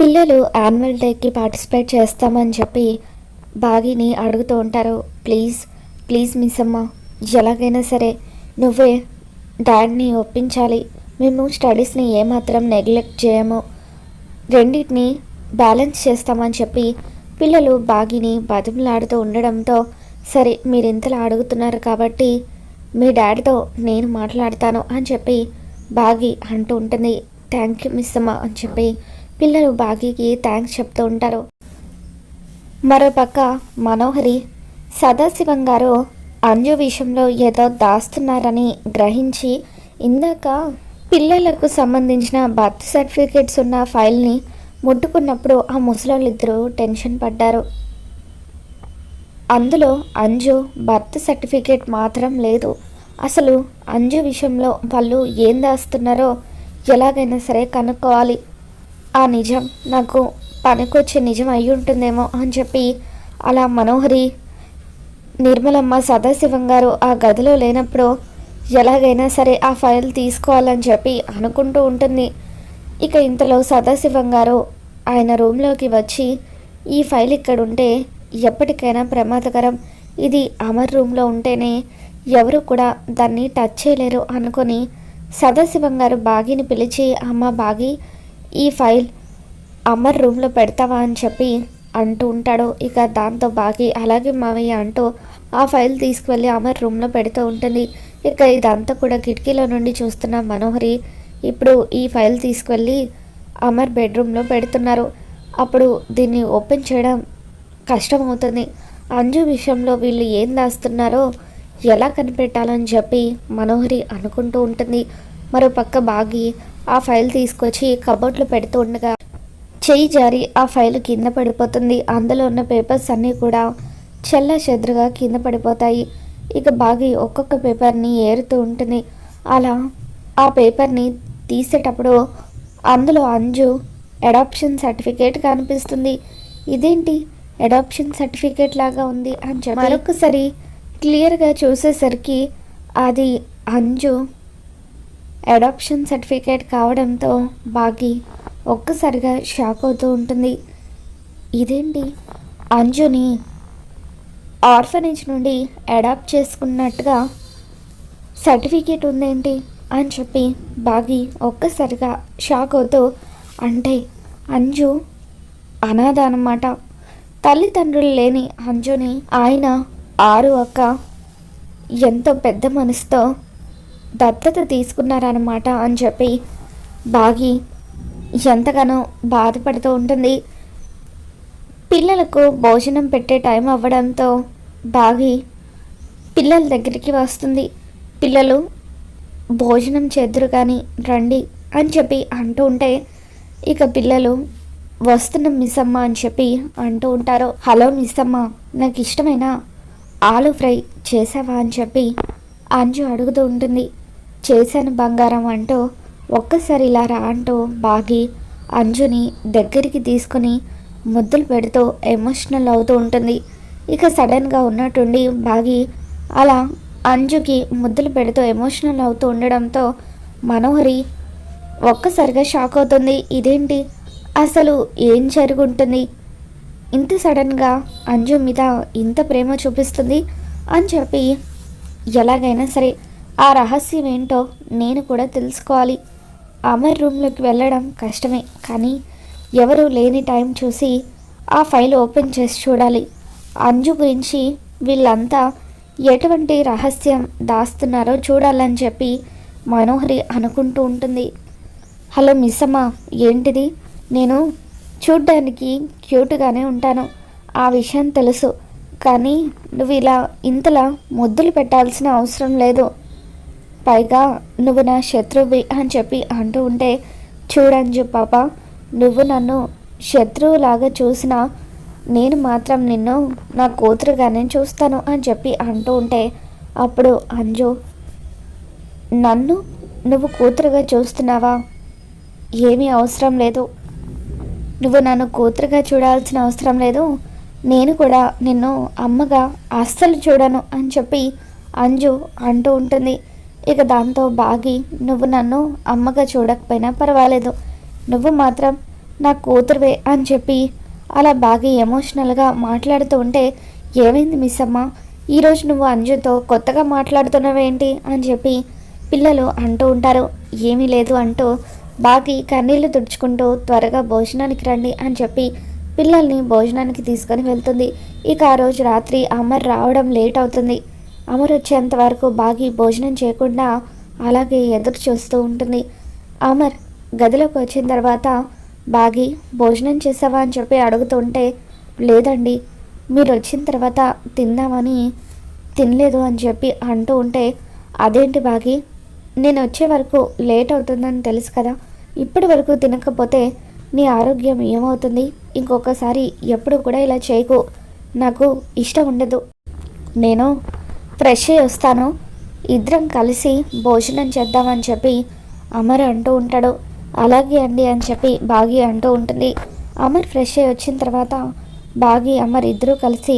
పిల్లలు యాన్యువల్ డేకి పార్టిసిపేట్ చేస్తామని చెప్పి బాగిని అడుగుతూ ఉంటారు. ప్లీజ్ ప్లీజ్ మిస్ అమ్మ. ఎలాగైనా సరే నువ్వే డాడీని ఒప్పించాలి. మేము స్టడీస్ని ఏమాత్రం నెగ్లెక్ట్ చేయము. రెండింటిని బ్యాలెన్స్ చేస్తామని చెప్పి పిల్లలు బాగిని బతిమలాడుతూ ఉండడంతో సరే మీరు ఇంతలా అడుగుతున్నారు కాబట్టి మీ డాడీతో నేను మాట్లాడతాను అని చెప్పి బాగి అంటూ ఉంటుంది. థ్యాంక్ యూ మిస్ అమ్మ అని చెప్పి పిల్లలు బాగీకి థ్యాంక్స్ చెప్తూ ఉంటారు. మరోపక్క మనోహరి సదాశివం గారు అంజు విషయంలో ఏదో దాస్తున్నారని గ్రహించి ఇందాక పిల్లలకు సంబంధించిన బర్త్ సర్టిఫికేట్స్ ఉన్న ఫైల్ని ముట్టుకున్నప్పుడు ఆ ముసలోళ్ళిద్దరూ టెన్షన్ పడ్డారు. అందులో అంజు బర్త్ సర్టిఫికేట్ మాత్రం లేదు. అసలు అంజు విషయంలో వాళ్ళు ఏం దాస్తున్నారో ఎలాగైనా సరే కనుక్కోవాలి. ఆ నిజం నాకు పనికొచ్చే నిజం అయి ఉంటుందేమో అని చెప్పి అలా మనోహరి నిర్మలమ్మ సదాశివం గారు ఆ గదిలో లేనప్పుడు ఎలాగైనా సరే ఆ ఫైల్ తీసుకోవాలని చెప్పి అనుకుంటూ ఉంటుంది. ఇక ఇంతలో సదాశివం గారు ఆయన రూమ్లోకి వచ్చి ఈ ఫైల్ ఇక్కడ ఉంటే ఎప్పటికైనా ప్రమాదకరం. ఇది అమర్ రూమ్లో ఉంటేనే ఎవరు కూడా దాన్ని టచ్ చేయలేరు అనుకొని సదాశివం గారు బాగిని పిలిచి అమ్మ బాగి ఈ ఫైల్ అమర్ రూమ్లో పెడతావా అని చెప్పి అంటూ ఉంటాడు. ఇక దాంతో బాగి అలాగే మావయ్య అంటూ ఆ ఫైల్ తీసుకువెళ్ళి అమర్ రూమ్లో పెడుతూ ఉంటుంది. ఇక ఇదంతా కూడా కిటికీలో నుండి చూస్తున్న మనోహరి ఇప్పుడు ఈ ఫైల్ తీసుకువెళ్ళి అమర్ బెడ్రూమ్లో పెడుతున్నారు. అప్పుడు దీన్ని ఓపెన్ చేయడం కష్టమవుతుంది. అంజు విషయంలో వీళ్ళు ఏం దాస్తున్నారో ఎలా కనిపెట్టాలని చెప్పి మనోహరి అనుకుంటూ ఉంటుంది. మరో పక్క బాగి ఆ ఫైల్ తీసుకొచ్చి కబోర్డ్లో పెడుతూ ఉండగా చెయ్యి జారి ఆ ఫైల్ కింద పడిపోతుంది. అందులో ఉన్న పేపర్స్ అన్నీ కూడా చెల్ల చెదురుగా కింద పడిపోతాయి. ఇక బాగి ఒక్కొక్క పేపర్ని ఏరుతూ ఉంటుంది. అలా ఆ పేపర్ని తీసేటప్పుడు అందులో అంజు అడాప్షన్ సర్టిఫికేట్ కనిపిస్తుంది. ఇదేంటి? అడాప్షన్ సర్టిఫికేట్ లాగా ఉంది అని చెప్పి మరొకసారి క్లియర్గా చూసేసరికి అది అంజు అడాప్షన్ సర్టిఫికేట్ కావడంతో బాగి ఒక్కసారిగా షాక్ అవుతూ ఉంటుంది. ఇదేంటి? అంజుని ఆర్ఫనేజ్ నుండి అడాప్ట్ చేసుకున్నట్టుగా సర్టిఫికేట్ ఉందేంటి? అని చెప్పి బాగి ఒక్కసారిగా షాక్ అవుతూ అంటే అంజు అనాథ అన్నమాట తల్లిదండ్రులు లేని అంజుని ఆయన ఆరు అక్క ఎంతో పెద్ద మనసుతో దత్తత తీసుకున్నారన్నమాట అని చెప్పి బాగి ఎంతగానో బాధపడుతూ ఉంటుంది. పిల్లలకు భోజనం పెట్టే టైం అవ్వడంతో బాగి పిల్లల దగ్గరికి వస్తుంది. పిల్లలు భోజనం చేద్దరు కానీ రండి అని చెప్పి అంటూ ఉంటే ఇక పిల్లలు వస్తున్న మిస్ అమ్మ అని చెప్పి అంటూ ఉంటారు. హలో మిస్ అమ్మ నాకు ఇష్టమైన ఆలు ఫ్రై చేసావా అని చెప్పి అంజు అడుగుతూ ఉంటుంది. చేశాను బంగారం అంటూ ఒక్కసారి ఇలా రా అంటూ బాగి అంజుని దగ్గరికి తీసుకొని ముద్దులు పెడుతూ ఎమోషనల్ అవుతూ ఉంటుంది. ఇక సడన్గా ఉన్నట్టుండి బాగి అలా అంజుకి ముద్దులు పెడుతూ ఎమోషనల్ అవుతూ ఉండడంతో మనోహరి ఒక్కసారిగా షాక్ అవుతుంది. ఇదేంటి? అసలు ఏం జరుగుంటుంది? ఇంత సడన్గా అంజు మీద ఇంత ప్రేమ చూపిస్తుంది అని చెప్పి ఎలాగైనా సరే ఆ రహస్యం ఏంటో నేను కూడా తెలుసుకోవాలి. అమర్ రూమ్లోకి వెళ్ళడం కష్టమే కానీ ఎవరు లేని టైం చూసి ఆ ఫైల్ ఓపెన్ చేసి చూడాలి. అంజు గురించి వీళ్ళంతా ఎటువంటి రహస్యం దాస్తున్నారో చూడాలని చెప్పి మనోహరి అనుకుంటూ ఉంటుంది. హలో మిస్ అమ్మ ఏంటిది? నేను చూడ్డానికి క్యూట్గానే ఉంటాను. ఆ విషయం తెలుసు కానీ నువ్వు ఇలా ఇంతలా ముద్దులు పెట్టాల్సిన అవసరం లేదు. పైగా నువ్వు నా శత్రువి అని చెప్పి అంటూ ఉంటే చూడంజు పాప నువ్వు నన్ను శత్రువులాగా చూసినా నేను మాత్రం నిన్ను నా కూతురుగానే చూస్తాను అని చెప్పి అంటూ ఉంటే అప్పుడు అంజు నన్ను నువ్వు కూతురుగా చూస్తున్నావా? ఏమీ అవసరం లేదు. నువ్వు నన్ను కూతురుగా చూడాల్సిన అవసరం లేదు. నేను కూడా నిన్ను అమ్మగా అస్సలు చూడను అని చెప్పి అంజు అంటూ ఉంటుంది. ఇక దాంతో బాగి నువ్వు నన్ను అమ్మగా చూడకపోయినా పర్వాలేదు. నువ్వు మాత్రం నా కూతురువే అని చెప్పి అలా బాగా ఎమోషనల్గా మాట్లాడుతూ ఉంటే ఏమైంది మిస్ అమ్మ ఈరోజు నువ్వు అంజుతో కొత్తగా మాట్లాడుతున్నావేంటి? అని చెప్పి పిల్లలు అంటూ ఉంటారు. ఏమీ లేదు అంటూ బాగి కన్నీళ్ళు తుడుచుకుంటూ త్వరగా భోజనానికి రండి అని చెప్పి పిల్లల్ని భోజనానికి తీసుకొని వెళ్తుంది. ఇక ఆ రోజు రాత్రి అమర్ రావడం లేట్ అవుతుంది. అమర్ వచ్చేంత వరకు బాగి భోజనం చేయకుండా అలాగే ఎదురు చూస్తూ ఉంటుంది. అమర్ గదిలోకి వచ్చిన తర్వాత బాగి భోజనం చేసావా? అని చెప్పి అడుగుతుంటే లేదండి. మీరు వచ్చిన తర్వాత తిందామని తినలేదు అని చెప్పి అంటూ ఉంటే అదేంటి బాగి? నేను వచ్చే వరకు లేట్ అవుతుందని తెలుసు కదా. ఇప్పటి వరకు తినకపోతే నీ ఆరోగ్యం ఏమవుతుంది? ఇంకొకసారి ఎప్పుడు కూడా ఇలా చేయకు. నాకు ఇష్టం ఉండదు. నేను ఫ్రెష్ అయ్యి వస్తాను. ఇద్దరం కలిసి భోజనం చేద్దామని చెప్పి అమర్ అంటూ ఉంటాడు. అలాగే అండి అని చెప్పి బాగి అంటూ ఉంటుంది. అమర్ ఫ్రెష్ అయ్యి వచ్చిన తర్వాత బాగి అమర్ ఇద్దరూ కలిసి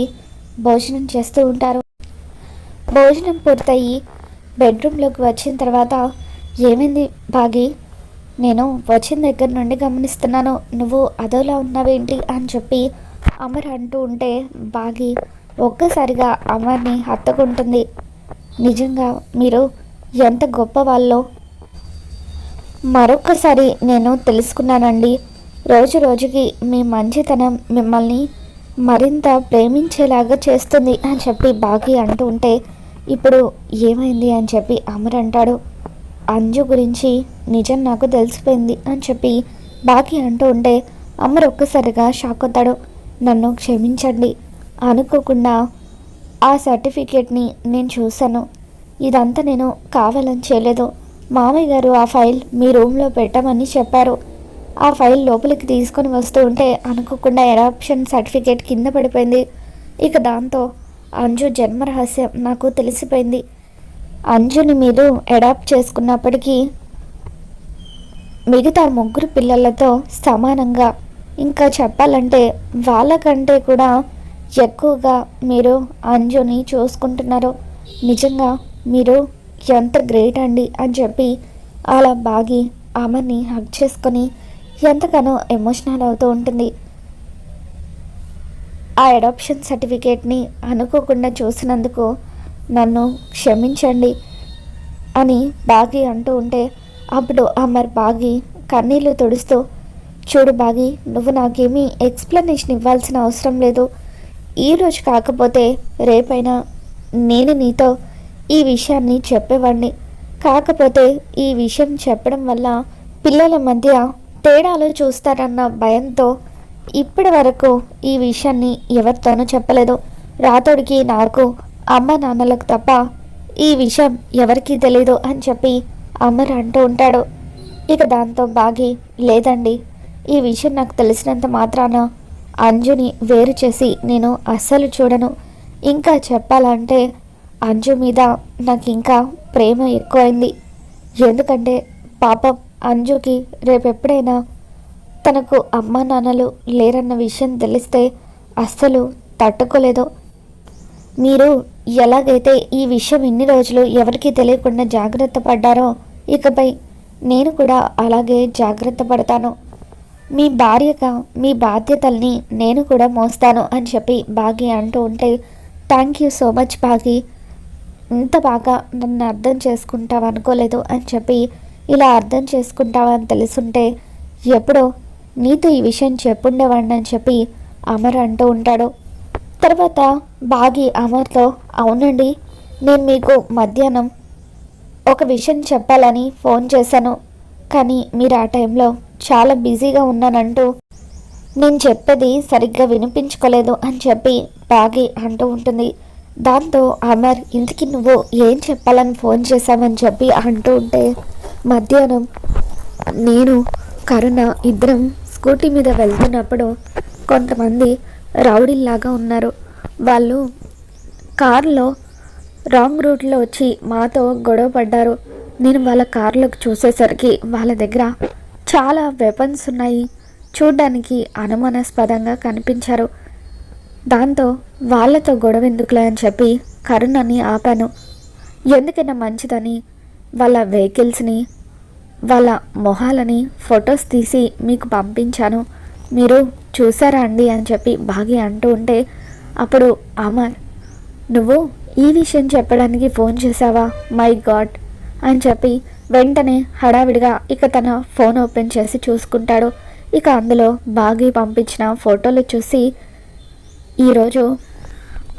భోజనం చేస్తూ ఉంటారు. భోజనం పూర్తయి బెడ్రూమ్లోకి వచ్చిన తర్వాత ఏమైంది బాగి? నేను వచ్చిన దగ్గర నుండి గమనిస్తున్నాను. నువ్వు అదోలా ఉన్నావేంటి? అని చెప్పి అమర్ అంటూ ఉంటే బాగి ఒక్కసారిగా అమర్ని హత్తుకుంటుంది. నిజంగా మీరు ఎంత గొప్ప వాళ్ళో మరొకసారి నేను తెలుసుకున్నానండి. రోజు రోజుకి మీ మంచితనం మిమ్మల్ని మరింత ప్రేమించేలాగా చేస్తుంది అని చెప్పి బాగి అంటూ ఉంటే ఇప్పుడు ఏమైంది అని చెప్పి అమర్ అంటాడు. అంజు గురించి నిజం నాకు తెలిసిపోయింది అని చెప్పి బాకీ అంటూ ఉంటే అమర్ ఒక్కసారిగా షాక్ అవుతాడు. నన్ను క్షమించండి. అనుకోకుండా ఆ సర్టిఫికేట్ని నేను చూశాను. ఇదంతా నేను కావాలని చేయలేదు. మామయ్య గారు ఆ ఫైల్ మీ రూమ్లో పెట్టమని చెప్పారు. ఆ ఫైల్ లోపలికి తీసుకొని వస్తూ ఉంటే అనుకోకుండా ఎడాప్షన్ సర్టిఫికేట్ కింద పడిపోయింది. ఇక దాంతో అంజు జన్మ రహస్యం నాకు తెలిసిపోయింది. అంజుని మీరు అడాప్ట్ చేసుకున్నప్పటికీ మిగతా ముగ్గురు పిల్లలతో సమానంగా. ఇంకా చెప్పాలంటే వాళ్ళకంటే కూడా ఎక్కువగా మీరు అంజుని చూసుకుంటున్నారు నిజంగా మీరు ఎంత గ్రేట్ అండి అని చెప్పి అలా బాగి ఆమెని హక్ చేసుకొని ఎంతగానో ఎమోషనల్ అవుతూ ఉంటుంది. ఆ అడాప్షన్ సర్టిఫికేట్ని అనుకోకుండా చూసినందుకు నన్ను క్షమించండి అని బాగి అంటూ ఉంటే అప్పుడు అమర్ బాగి కన్నీళ్ళు తుడుస్తూ చూడు బాగి నువ్వు నాకేమీ ఎక్స్ప్లెనేషన్ ఇవ్వాల్సిన అవసరం లేదు. ఈరోజు కాకపోతే రేపైనా నేను నీతో ఈ విషయాన్ని చెప్పేవాడిని కాకపోతే ఈ విషయం చెప్పడం వల్ల పిల్లల మధ్య తేడాలు చూస్తారన్న భయంతో ఇప్పటి వరకు ఈ విషయాన్ని ఎవరితోనూ చెప్పలేదు. రాతోడికి నాకు అమ్మ నాన్నలకు తప్ప ఈ విషయం ఎవరికీ తెలీదు అని చెప్పి అమర్ అంటూ ఉంటాడు. ఇక దాంతో బాగి లేదండి ఈ విషయం నాకు తెలిసినంత మాత్రాన అంజుని వేరు చేసి నేను అస్సలు చూడను. ఇంకా చెప్పాలంటే అంజు మీద నాకు ఇంకా ప్రేమ ఎక్కువైంది. ఎందుకంటే పాపం అంజుకి రేపెప్పుడైనా తనకు అమ్మ నాన్నలు లేరన్న విషయం తెలిస్తే అస్సలు తట్టుకోలేదు. మీరు ఎలాగైతే ఈ విషయం ఇన్ని రోజులు ఎవరికీ తెలియకుండా జాగ్రత్త పడ్డారో ఇకపై నేను కూడా అలాగే జాగ్రత్త పడతాను. మీ భార్యగా మీ బాధ్యతల్ని నేను కూడా మోస్తాను అని చెప్పి బాగి అంటూ ఉంటే thank you so much Bagi. ఇంత బాగా నన్ను అర్థం చేసుకుంటావు అనుకోలేదు అని చెప్పి ఇలా అర్థం చేసుకుంటావని తెలుసుంటే ఎప్పుడో నీతో ఈ విషయం చెప్పుండేవాడిని అని చెప్పి అమర్ అంటూ ఉంటాడు. తర్వాత బాగి అమర్తో అవునండి నేను మీకు మధ్యాహ్నం ఒక విషయం చెప్పాలని ఫోన్ చేశాను. కానీ మీరు ఆ టైంలో చాలా బిజీగా ఉన్నానంటూ నేను చెప్పేది సరిగ్గా వినిపించుకోలేదు అని చెప్పి బాగి అంటూ ఉంటుంది. దాంతో అమర్ ఇంతకి నువ్వు ఏం చెప్పాలని ఫోన్ చేశామని చెప్పి అంటూ ఉంటే మధ్యాహ్నం నేను కరుణ ఇద్దరం స్కూటీ మీద వెళ్తున్నప్పుడు కొంతమంది రౌడీల్లాగా ఉన్నారు. వాళ్ళు కారులో రాంగ్ రూట్లో వచ్చి మాతో గొడవ పడ్డారు. నేను వాళ్ళ కార్లోకి చూసేసరికి వాళ్ళ దగ్గర చాలా వెపన్స్ ఉన్నాయి. చూడ్డానికి అనుమానాస్పదంగా కనిపించారు. దాంతో వాళ్ళతో గొడవ ఎందుకులే అని చెప్పి కరుణని ఆపాను. ఎందుకైనా మంచిదని వాళ్ళ వెహికల్స్ని వాళ్ళ మొహాలని ఫొటోస్ తీసి మీకు పంపించాను. మీరు చూసారా అండి అని చెప్పి బాగి అంటూ ఉంటే అప్పుడు అమర్ నువ్వు ఈ విషయం చెప్పడానికి ఫోన్ చేసావా మై గాడ్ అని చెప్పి వెంటనే హడావిడిగా ఇక తన ఫోన్ ఓపెన్ చేసి చూసుకుంటాడు. ఇక అందులో బాగి పంపించిన ఫోటోలు చూసి ఈరోజు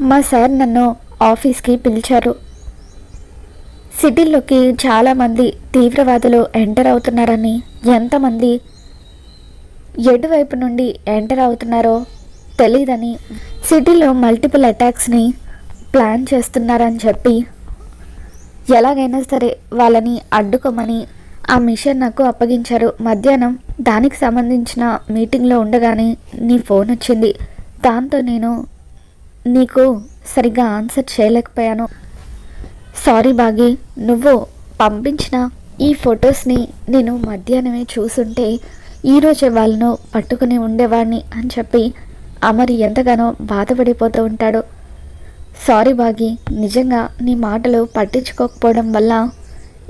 మా సార్ నన్ను ఆఫీస్కి పిలిచారు. సిటీలోకి చాలామంది తీవ్రవాదులు ఎంటర్ అవుతున్నారని ఎంతమంది ఎటువైపు నుండి ఎంటర్ అవుతున్నారో తెలీదని సిటీలో మల్టిపుల్ అటాక్స్ని ప్లాన్ చేస్తున్నారని చెప్పి ఎలాగైనా సరే వాళ్ళని అడ్డుకోమని ఆ మిషన్ నాకు అప్పగించారు. మధ్యాహ్నం దానికి సంబంధించిన మీటింగ్లో ఉండగానే నీ ఫోన్ వచ్చింది. దాంతో నేను నీకు సరిగ్గా ఆన్సర్ చేయలేకపోయాను. సారీ బాగి నువ్వు పంపించిన ఈ ఫొటోస్ని నేను మధ్యాహ్నమే చూసుంటే ఈరోజే వాళ్ళను పట్టుకుని ఉండేవాడిని అని చెప్పి అమర్ ఎంతగానో బాధపడిపోతూ ఉంటాడు. సారీ బాగి నిజంగా నీ మాటలు పట్టించుకోకపోవడం వల్ల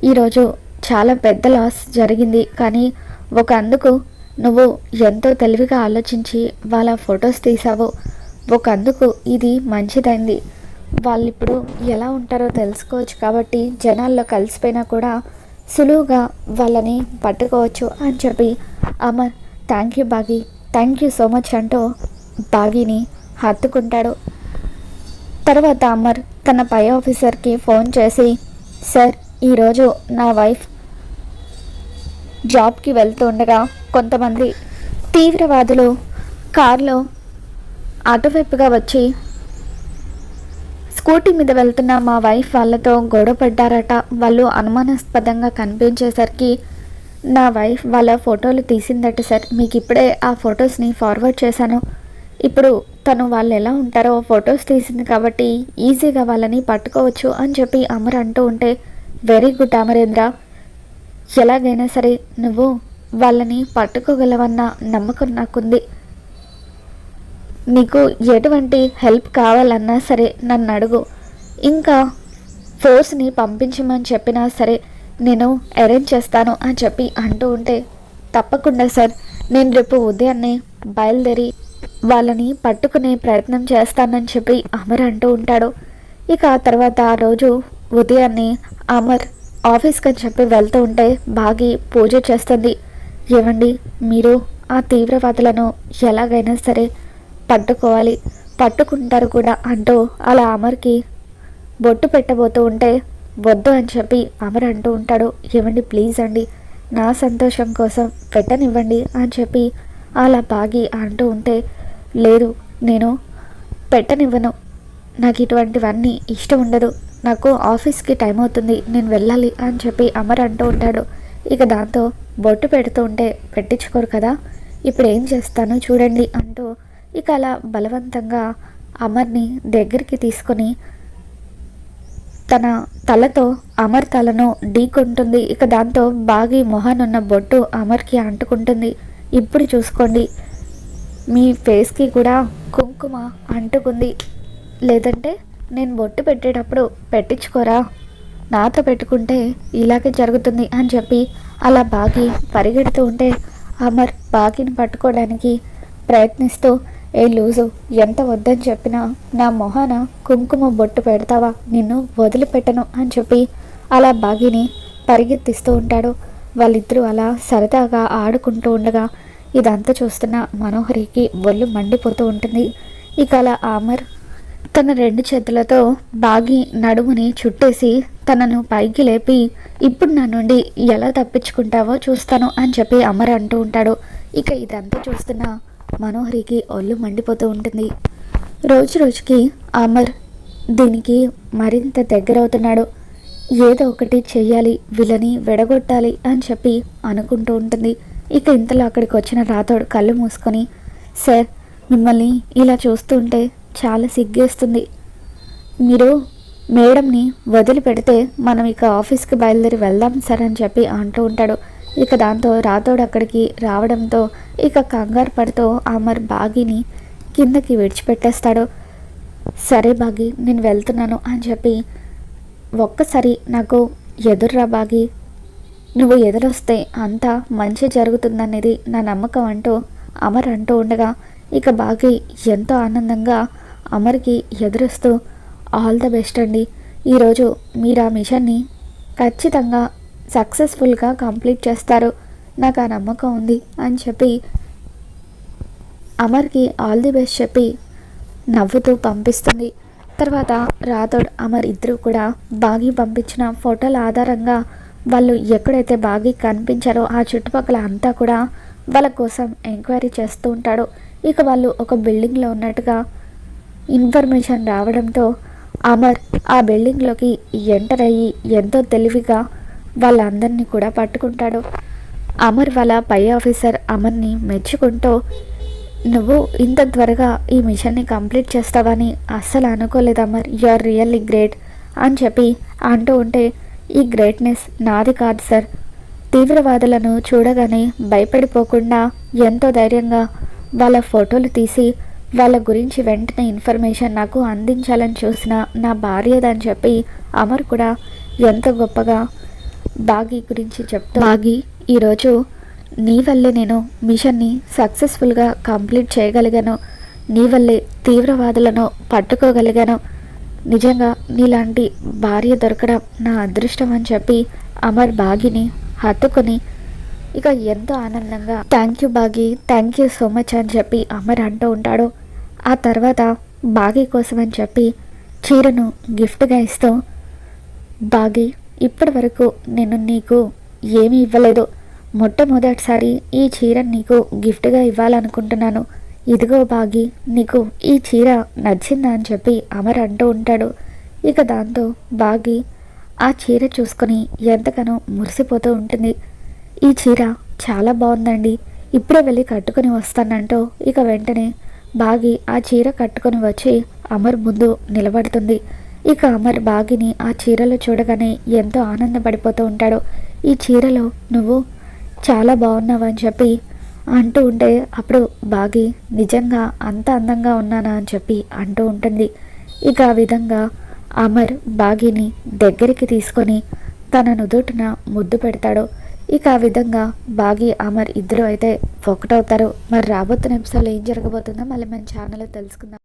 ఈరోజు చాలా పెద్ద లాస్ జరిగింది. కానీ ఒక అందుకు నువ్వు ఎంతో తెలివిగా ఆలోచించి వాళ్ళ ఫొటోస్ తీసావు ఒక అందుకు ఇది మంచిదైంది. వాళ్ళు ఇప్పుడు ఎలా ఉంటారో తెలుసుకోవచ్చు కాబట్టి జనాల్లో కలిసిపోయినా కూడా సులువుగా వాళ్ళని పట్టుకోవచ్చు అని చెప్పి Amar thank you Bagi. Thank you so much అంటూ బాగిని హత్తుకుంటాడు. తర్వాత అమర్ తన పై ఆఫీసర్కి ఫోన్ చేసి సార్ ఈరోజు నా వైఫ్ జాబ్కి వెళ్తూ ఉండగా కొంతమంది తీవ్రవాదులు కారులో అటువైపుగా వచ్చి స్కూటీ మీద వెళ్తున్న మా వైఫ్ వాళ్ళతో గొడవపడ్డారట వాళ్ళు అనుమానాస్పదంగా కనిపించేసరికి నా వైఫ్ వాళ్ళ ఫోటోలు తీసిందట సార్. మీకు ఇప్పుడే ఆ ఫొటోస్ని ఫార్వర్డ్ చేశాను. ఇప్పుడు తను వాళ్ళు ఎలా ఉంటారో ఫొటోస్ తీసింది కాబట్టి ఈజీగా వాళ్ళని పట్టుకోవచ్చు అని చెప్పి అమర్ అంటూ ఉంటే వెరీ గుడ్ అమరేంద్ర. ఎలాగైనా సరే నువ్వు వాళ్ళని పట్టుకోగలవన్న నమ్మకం నాకుంది. నీకు ఎటువంటి హెల్ప్ కావాలన్నా సరే నన్ను అడుగు. ఇంకా ఫోర్స్ని పంపించమని చెప్పినా సరే నేను అరేంజ్ చేస్తాను అని చెప్పి అంటూ ఉంటే తప్పకుండా సార్. నేను రేపు ఉదయాన్నే బయలుదేరి వాళ్ళని పట్టుకునే ప్రయత్నం చేస్తానని చెప్పి అమర్ అంటూ ఉంటాడు. ఇక ఆ తర్వాత ఆ రోజు ఉదయాన్నే అమర్ ఆఫీస్కి అని చెప్పి వెళ్తూ ఉంటే బాగి పూజ చేస్తుంది. ఏమండి మీరు ఆ తీవ్రవాదులను ఎలాగైనా సరే పట్టుకోవాలి. పట్టుకుంటారు కూడా అంటూ అలా అమర్కి బొట్టు పెట్టబోతూ ఉంటే వద్దు అని చెప్పి అమర్ అంటూ ఉంటాడు. ఏమండి ప్లీజ్ అండి నా సంతోషం కోసం పెట్టనివ్వండి అని చెప్పి అలా బాగి అంటూ ఉంటే లేదు నేను పెట్టనివ్వను. నాకు ఇటువంటివన్నీ ఇష్టం ఉండదు. నాకు ఆఫీస్కి టైం అవుతుంది. నేను వెళ్ళాలి అని చెప్పి అమర్ అంటూ ఉంటాడు. ఇక దాంతో బొట్టు పెడుతూ ఉంటే పెట్టించుకోరు కదా. ఇప్పుడు ఏం చేస్తాను చూడండి అంటూ ఇక అలా బలవంతంగా అమర్ని దగ్గరికి తీసుకొని తన తలతో అమర్ తలను ఢీకొంటుంది. ఇక దాంతో బాగి మొహానున్న బొట్టు అమర్కి అంటుకుంటుంది. ఇప్పుడు చూసుకోండి. మీ ఫేస్కి కూడా కుంకుమ అంటుకుంది. లేదంటే నేను బొట్టు పెట్టేటప్పుడు పెట్టించుకోరా? నాతో పెట్టుకుంటే ఇలాగే జరుగుతుంది అని చెప్పి అలా బాగి పరిగెడుతూ ఉంటే అమర్ బాగిని పట్టుకోవడానికి ప్రయత్నిస్తూ ఏ లూజు ఎంత వద్దని చెప్పినా నా మొహాన కుంకుమ బొట్టు పెడతావా? నిన్ను వదిలిపెట్టను అని చెప్పి అలా బాగిని పరిగెత్తిస్తూ ఉంటాడు. వాళ్ళిద్దరూ అలా సరదాగా ఆడుకుంటూ ఉండగా ఇదంతా చూస్తున్న మనోహరికి ఒళ్ళు మండిపోతూ ఉంటుంది. ఇక అలా ఆమర్ తన రెండు చేతులతో బాగి నడుముని చుట్టేసి తనను పైకి లేపి ఇప్పుడు నా నుండి ఎలా తప్పించుకుంటావో చూస్తాను అని చెప్పి అమర్ అంటూ ఉంటాడు. ఇక ఇదంతా చూస్తున్న మనోహరికి ఒళ్ళు మండిపోతూ ఉంటుంది. రోజు రోజుకి అమర్ దీనికి మరింత దగ్గరవుతున్నాడు. ఏదో ఒకటి చెయ్యాలి వీళ్ళని విడగొట్టాలి అని చెప్పి అనుకుంటూ ఉంటుంది. ఇక ఇంతలో అక్కడికి వచ్చిన రాతోడు కళ్ళు మూసుకొని సార్ మిమ్మల్ని ఇలా చూస్తుంటే చాలా సిగ్గేస్తుంది. మీరు మేడంని వదిలిపెడితే మనం ఇక ఆఫీస్కి బయలుదేరి వెళ్దాం సార్ అని చెప్పి అంటూ ఉంటాడు. ఇక దాంతో రాతోడు అక్కడికి రావడంతో ఇక కంగారు పడుతూ అమర్ బాగిని కిందకి విడిచిపెట్టేస్తాడు. సరే బాగి నేను వెళ్తున్నాను అని చెప్పి ఒక్కసారి నాకు ఎదుర్రా బాగి. నువ్వు ఎదురొస్తే అంతా మంచి జరుగుతుందనేది నా నమ్మకం అంటూ అమర్ అంటూ ఉండగా ఇక బాగి ఎంతో ఆనందంగా అమర్కి ఎదురుస్తూ ఆల్ ద బెస్ట్ అండి. ఈరోజు మీరు ఆ మిషన్ని ఖచ్చితంగా సక్సెస్ఫుల్గా కంప్లీట్ చేస్తారు. నాకు ఆ నమ్మకం ఉంది అని చెప్పి అమర్కి ఆల్ ది బెస్ట్ చెప్పి నవ్వుతూ పంపిస్తుంది. తర్వాత రాథోడ్ అమర్ ఇద్దరు కూడా బాగి పంపించిన ఫోటోల ఆధారంగా వాళ్ళు ఎక్కడైతే బాగి కనిపించారో ఆ చుట్టుపక్కల అంతా కూడా వాళ్ళ కోసం ఎంక్వైరీ చేస్తూ ఉంటాడు. ఇక వాళ్ళు ఒక బిల్డింగ్లో ఉన్నట్టుగా ఇన్ఫర్మేషన్ రావడంతో అమర్ ఆ బిల్డింగ్లోకి ఎంటర్ అయ్యి ఎంతో తెలివిగా వాళ్ళందరినీ కూడా పట్టుకుంటాడు. అమర్ వాళ్ళ పై ఆఫీసర్ అమర్ని మెచ్చుకుంటూ నువ్వు ఇంత త్వరగా ఈ మిషన్ని కంప్లీట్ చేస్తావని అస్సలు అనుకోలేదు Amar? You are really great అని చెప్పి అంటూ ఉంటే ఈ గ్రేట్నెస్ నాది కాదు సార్. తీవ్రవాదులను చూడగానే భయపడిపోకుండా ఎంతో ధైర్యంగా వాళ్ళ ఫోటోలు తీసి వాళ్ళ గురించి వెంటనే ఇన్ఫర్మేషన్ నాకు అందించాలని చూసిన నా భార్యదని చెప్పి అమర్ కూడా ఎంతో గొప్పగా బాగి గురించి చెప్తా బాగి? ఈరోజు నీ వల్లే నేను మిషన్ని సక్సెస్ఫుల్గా కంప్లీట్ చేయగలిగాను. నీ వల్లే తీవ్రవాదులను పట్టుకోగలిగాను. నిజంగా నీలాంటి భార్య దొరకడం నా అదృష్టం అని చెప్పి అమర్ బాగిని హత్తుకొని ఇక ఎంతో ఆనందంగా thank you Bagi thank you so much అని చెప్పి అమర్ అంటూ ఉంటాడు. ఆ తర్వాత బాగి కోసం అని చెప్పి చీరను గిఫ్ట్గా ఇస్తూ బాగి ఇప్పటి వరకు నేను నీకు ఏమీ ఇవ్వలేదు. మొట్టమొదటిసారి ఈ చీర నీకు గిఫ్ట్గా ఇవ్వాలనుకుంటున్నాను. ఇదిగో బాగి నీకు ఈ చీర నచ్చిందా అని చెప్పి అమర్ అంటూ ఉంటాడు. ఇక దాంతో బాగి ఆ చీర చూసుకొని ఎంతగానో మురిసిపోతూ ఉంటుంది. ఈ చీర చాలా బాగుందండి. ఇప్పుడే వెళ్ళి కట్టుకొని వస్తానంటూ ఇక వెంటనే బాగి ఆ చీర కట్టుకొని వచ్చి అమర్ ముందు నిలబడుతుంది. ఇక అమర్ బాగిని ఆ చీరలో చూడగానే ఎంతో ఆనందపడిపోతూ ఉంటాడు. ఈ చీరలో నువ్వు చాలా బాగున్నావు అని చెప్పి అంటూ ఉంటే అప్పుడు బాగి నిజంగా అంత అందంగా ఉన్నానా? అని చెప్పి అంటూ ఉంటుంది. ఇక ఆ విధంగా అమర్ బాగిని దగ్గరికి తీసుకొని తన నుదుటిన ముద్దు పెడతాడు. ఇక ఆ విధంగా బాగి అమర్ ఇద్దరు అయితే ఒకటవుతారు మరి రాబోతున్న నిమిషాలు ఏం జరగబోతుందో మళ్ళీ మన ఛానల్లో తెలుసుకుందాం.